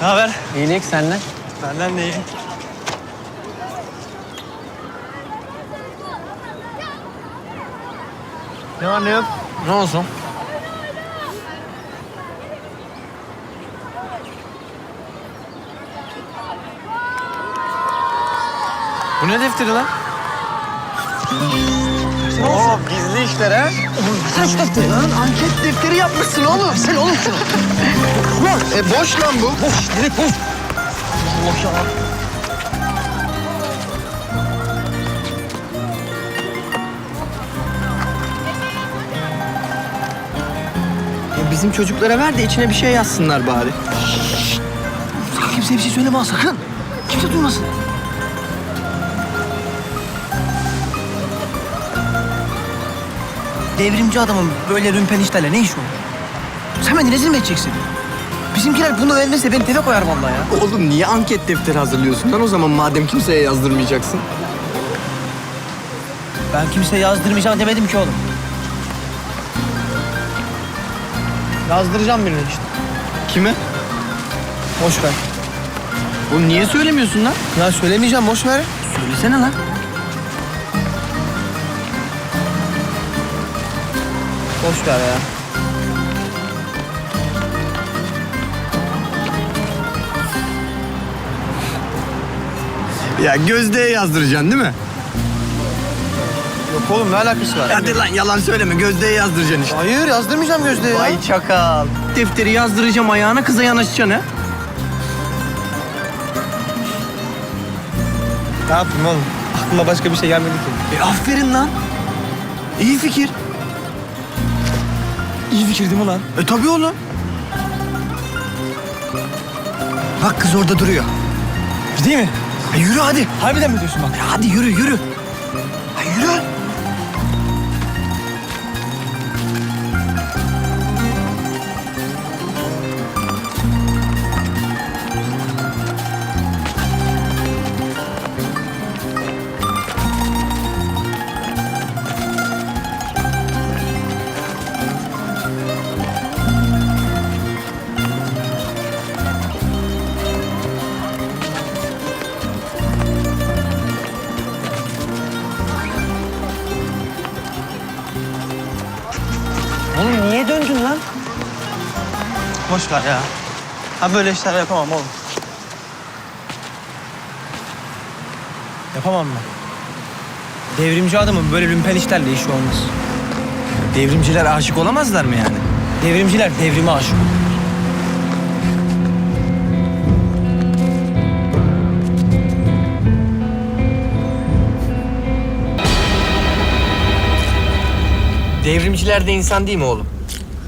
Ne haber? İyilik senden. Benden de iyi. Ne var ne yok? Ne olsun? Bu ne defteri lan? Oo gizli işler ha. Kaç defteri lan? Anket defteri yapmışsın oğlum. Sen oğlum şunu. Lan e boş lan bu. Boş direkt boş. Allah ya. Bizim çocuklara ver de içine bir şey yazsınlar bari. Sakın kimseye bir şey söyleme ha, sakın. Kimse duymasın. Devrimci adamın böyle rümpen işlerle ne işi olur? Sen beni rezil mi edeceksin? Bizimkiler bunu vermezse beni teve koyar vallahi ya. Oğlum niye anket defteri hazırlıyorsun lan o zaman madem kimseye yazdırmayacaksın? Ben kimseye yazdırmayacağım demedim ki oğlum. Yazdıracağım birini işte. Kime? Boş ver. Oğlum niye söylemiyorsun lan? Ya söylemeyeceğim boş ver. Söylesene lan. Boş ver ya. Ya Gözde'ye yazdıracaksın değil mi? Yok oğlum ne alakası var? Hadi lan yalan söyleme Gözde'ye yazdıracaksın işte. Hayır yazdırmayacağım Gözde'ye ya. Vay çakal. Defteri yazdıracağım ayağına kıza yanaşacaksın ha. Ne yapayım oğlum? Aklıma başka bir şey gelmedi ki. E aferin lan. İyi fikir. İyi fikir değil mi lan? E tabii oğlum. Bak kız orada duruyor. Değil mi? Ha, yürü hadi. Harbiden mi diyorsun bak? Ya hadi yürü yürü. Ha, yürü. Ver ya. Ha böyle işler yapamam oğlum. Yapamam ben. Devrimci adamın böyle lümpen işlerle işi olmaz. Devrimciler aşık olamazlar mı yani? Devrimciler devrime aşık olur. Devrimciler de insan değil mi oğlum?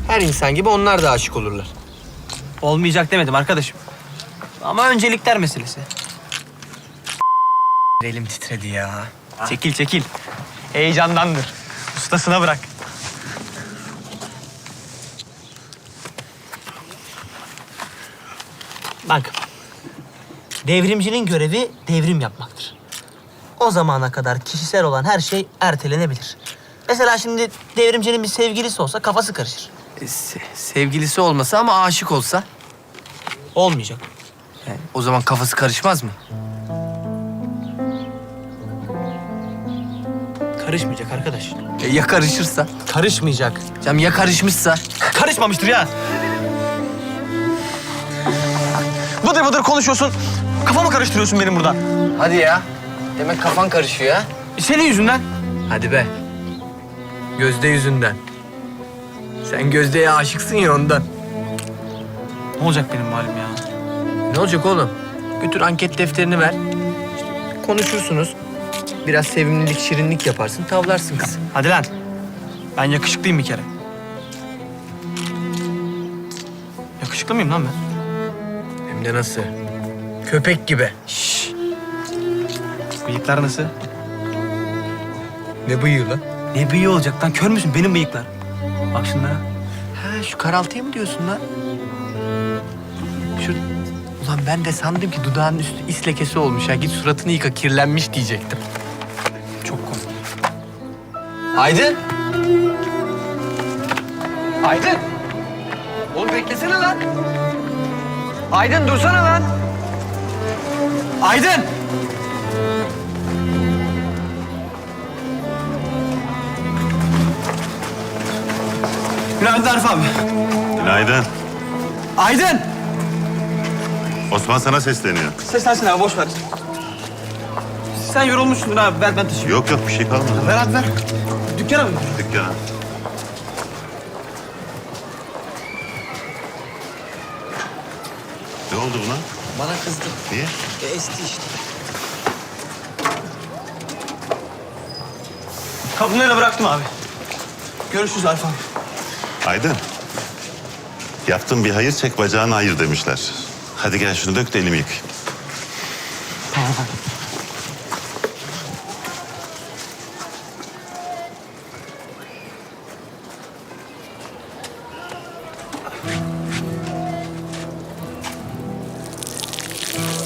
Her insan gibi onlar da aşık olurlar. Olmayacak demedim arkadaşım. Ama öncelikler meselesi. Elim titredi ya. Çekil çekil. Heyecandandır. Ustasına bırak. Bak. Devrimcinin görevi devrim yapmaktır. O zamana kadar kişisel olan her şey ertelenebilir. Mesela şimdi devrimcinin bir sevgilisi olsa kafası karışır. E, se- sevgilisi olmasa ama aşık olsa Olmayacak. yani o zaman kafası karışmaz mı? Karışmayacak arkadaş. E, ya karışırsa? Karışmayacak. Canım ya karışmışsa? Karışmamıştır ya. Bıdır bıdır konuşuyorsun. Kafamı karıştırıyorsun benim burada. Hadi ya. Demek kafan karışıyor ha? E, Senin yüzünden. Hadi be. Gözde yüzünden. Sen Gözde'ye aşıksın ya ondan. Ne olacak benim halim ya? Ne olacak oğlum? Götür anket defterini ver. İşte konuşursunuz. Biraz sevimlilik, şirinlik yaparsın, tavlarsın kızı. Hadi lan. Ben yakışıklıyım bir kere. Yakışıklı mıyım lan ben? Hem de nasıl? Köpek gibi. Bıyıklar nasıl? Ne bıyığı lan? Ne bıyığı olacak lan? Kör müsün? Benim bıyıklar. Bak şunlara. Ha şu karaltıya mı diyorsun lan? Şu... Ulan ben de sandım ki dudağının üstü is lekesi olmuş ha. Git suratını yıka kirlenmiş diyecektim. Çok komik. Aydın! Aydın! Oğlum beklesene lan. Aydın dursana lan. Aydın! Günaydın Arif abi. Günaydın. Aydın! Osman sana sesleniyor. Seslensin abi boş ver. Sen yorulmuşsun abi ver ben taşıyayım. Yok yok bir şey kalmadı. Ver abi ver. Dükkana mı? Dükkana. Ne oldu buna? Bana kızdı. Niye? E, esti işte. Kapıları bıraktım abi. Görüşürüz Arif abi. Aydın. Yaptın bir hayır çek bacağını hayır demişler. Hadi gel şunu dök de elimi yıkayayım.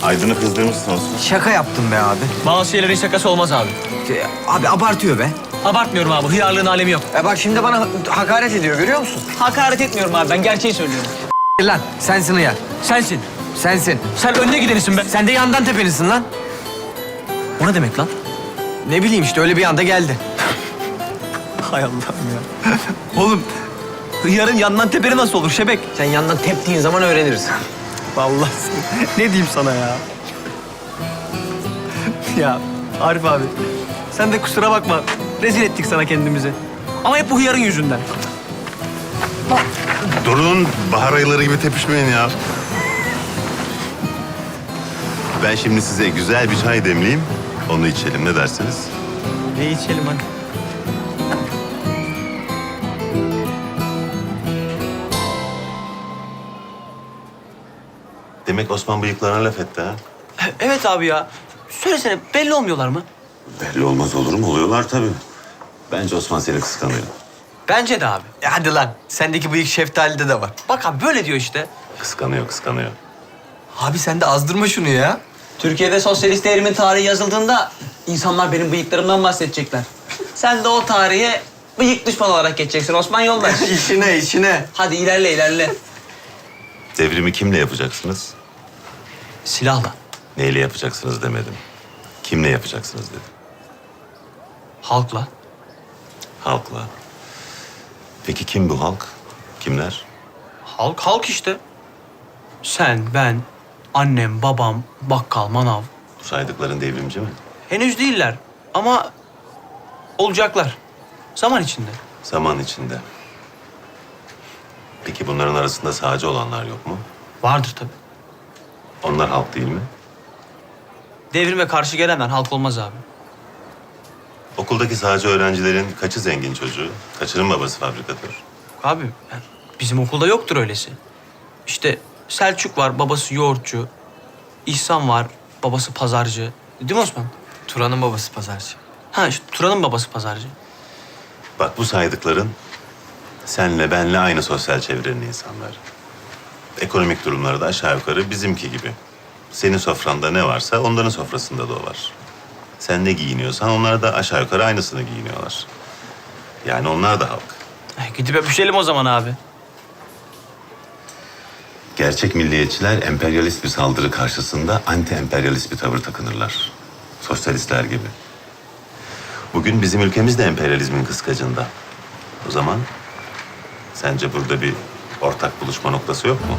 Aydın'ı kızdırmışsın Osman. Şaka yaptım be abi. Bazı şeylerin şakası olmaz abi. Abi abartıyor be. Abartmıyorum abi. Hıyarlığın alemi yok. E bak şimdi bana hakaret ediyor görüyor musun? Hakaret etmiyorum abi. Ben gerçeği söylüyorum. Lan sensin hıyar. Sensin. Sensin. Sen önde gidenisin be. Sen de yandan tepenisin lan. O ne demek lan? Ne bileyim işte öyle bir anda geldi. Hay Allah'ım ya. Oğlum hıyarın yandan teperi nasıl olur şebek? Sen yandan teptiğin zaman öğreniriz. Vallahi ne diyeyim sana ya? ya Arif abi sen de kusura bakma. Rezil ettik sana kendimizi. Ama hep bu hıyarın yüzünden. Durun bahar ayıları gibi tepişmeyin ya. Ben şimdi size güzel bir çay demleyeyim. Onu içelim ne dersiniz? Ne içelim hadi. Demek Osman bıyıklarına laf etti ha? Evet abi ya. Söylesene belli olmuyorlar mı? Belli olmaz olur mu? Oluyorlar tabii. Bence Osman seni kıskanıyor. Bence de abi. E hadi lan. Sendeki bıyık şeftalide de var. Bak abi böyle diyor işte. Kıskanıyor, kıskanıyor. Abi sen de azdırma şunu ya. Türkiye'de sosyalist devrimin tarihi yazıldığında insanlar benim bıyıklarımdan bahsedecekler. Sen de o tarihe bıyık düşman olarak geçeceksin Osman Yoldaş. işine işine. Hadi ilerle ilerle. Devrimi kimle yapacaksınız? Silahla. Neyle yapacaksınız demedim. Kimle yapacaksınız dedim. Halkla. Halkla. Peki kim bu halk? Kimler? Halk halk işte. Sen, ben, annem, babam, bakkal, manav. Bu saydıkların devrimci mi? Henüz değiller ama olacaklar. Zaman içinde. Zaman içinde. Peki bunların arasında sağcı olanlar yok mu? Vardır tabii. Onlar halk değil mi? Devrime karşı gelenler halk olmaz abi. Okuldaki sağcı öğrencilerin kaçı zengin çocuğu? Kaçının babası fabrikatör? Abi yani bizim okulda yoktur öylesi. İşte Selçuk var, babası yoğurtçu. İhsan var, babası pazarcı. Değil mi Osman? Turan'ın babası pazarcı. Ha işte Turan'ın babası pazarcı. Bak bu saydıkların senle benle aynı sosyal çevrenin insanları. Ekonomik durumları da aşağı yukarı bizimki gibi. Senin sofranda ne varsa onların sofrasında da o var. Sen ne giyiniyorsan onlar da aşağı yukarı aynısını giyiniyorlar. Yani onlar da halk. Eh, Gidip öpüşelim o zaman abi. Gerçek milliyetçiler emperyalist bir saldırı karşısında anti emperyalist bir tavır takınırlar. Sosyalistler gibi. Bugün bizim ülkemiz de emperyalizmin kıskacında. O zaman sence burada bir ortak buluşma noktası yok mu?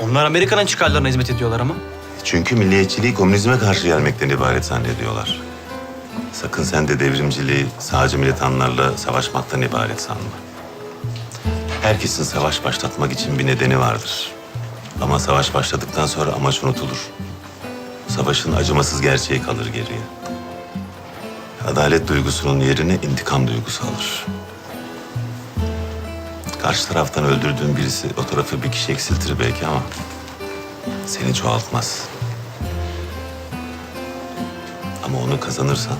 Onlar Amerika'nın çıkarlarına hizmet ediyorlar ama. Çünkü milliyetçiliği komünizme karşı gelmekten ibaret zannediyorlar. Sakın sen de devrimciliği sağcı militanlarla savaşmaktan ibaret sanma. Herkesin savaş başlatmak için bir nedeni vardır. Ama savaş başladıktan sonra amaç unutulur. Savaşın acımasız gerçeği kalır geriye. Adalet duygusunun yerine intikam duygusu alır. Karşı taraftan öldürdüğün birisi o tarafı bir kişi eksiltir belki ama seni çoğaltmaz. Ama onu kazanırsan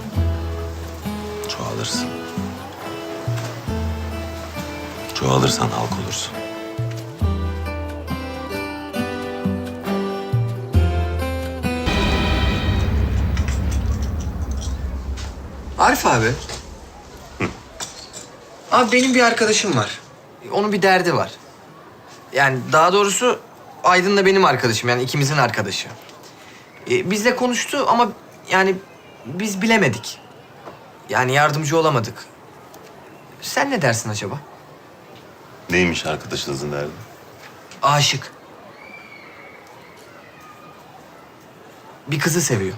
çoğalırsın. Çoğalırsan halk olursun. Arif abi. Abi benim bir arkadaşım var. Onun bir derdi var. Yani daha doğrusu Aydın da benim arkadaşım. Yani ikimizin arkadaşı. Ee, bizle konuştu ama yani biz bilemedik. Yani yardımcı olamadık. Sen ne dersin acaba? Neymiş arkadaşınızın derdi? Aşık. Bir kızı seviyor.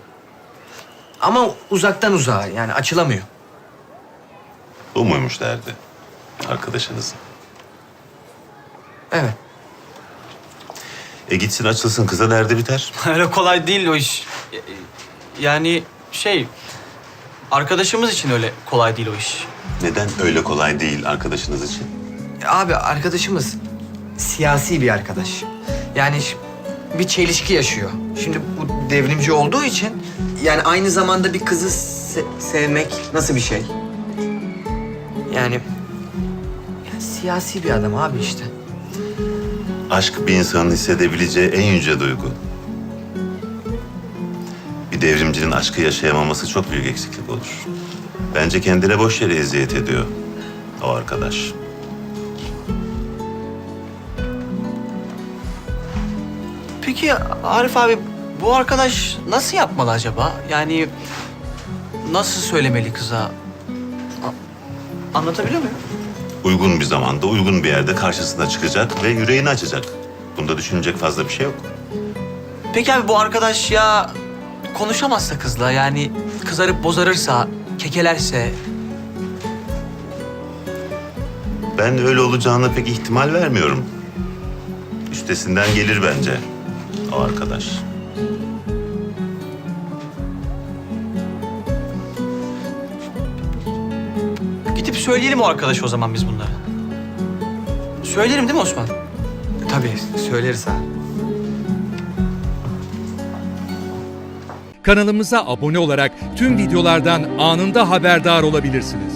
Ama uzaktan uzağa yani açılamıyor. Bu muymuş derdi? Arkadaşınızın. Evet. E gitsin açılsın kıza derdi biter. Öyle kolay değil o iş. Yani şey... Arkadaşımız için öyle kolay değil o iş. Neden öyle kolay değil arkadaşınız için? Abi arkadaşımız siyasi bir arkadaş. Yani bir çelişki yaşıyor. Şimdi bu devrimci olduğu için yani aynı zamanda bir kızı se- sevmek nasıl bir şey? Yani, yani siyasi bir adam abi işte. Aşk bir insanın hissedebileceği en yüce duygu. Bir devrimcinin aşkı yaşayamaması çok büyük eksiklik olur. Bence kendine boş yere eziyet ediyor o arkadaş. Peki Arif abi bu arkadaş nasıl yapmalı acaba? Yani nasıl söylemeli kıza? A- anlatabiliyor muyum? Uygun bir zamanda, uygun bir yerde karşısına çıkacak ve yüreğini açacak. Bunda düşünecek fazla bir şey yok. Peki abi bu arkadaş ya konuşamazsa kızla yani kızarıp bozarırsa, kekelerse Ben öyle olacağına pek ihtimal vermiyorum. Üstesinden gelir bence o arkadaş. Söyleyelim o arkadaş o zaman biz bunları. Söylerim değil mi Osman? Tabii söyleriz abi. Kanalımıza abone olarak tüm videolardan anında haberdar olabilirsiniz.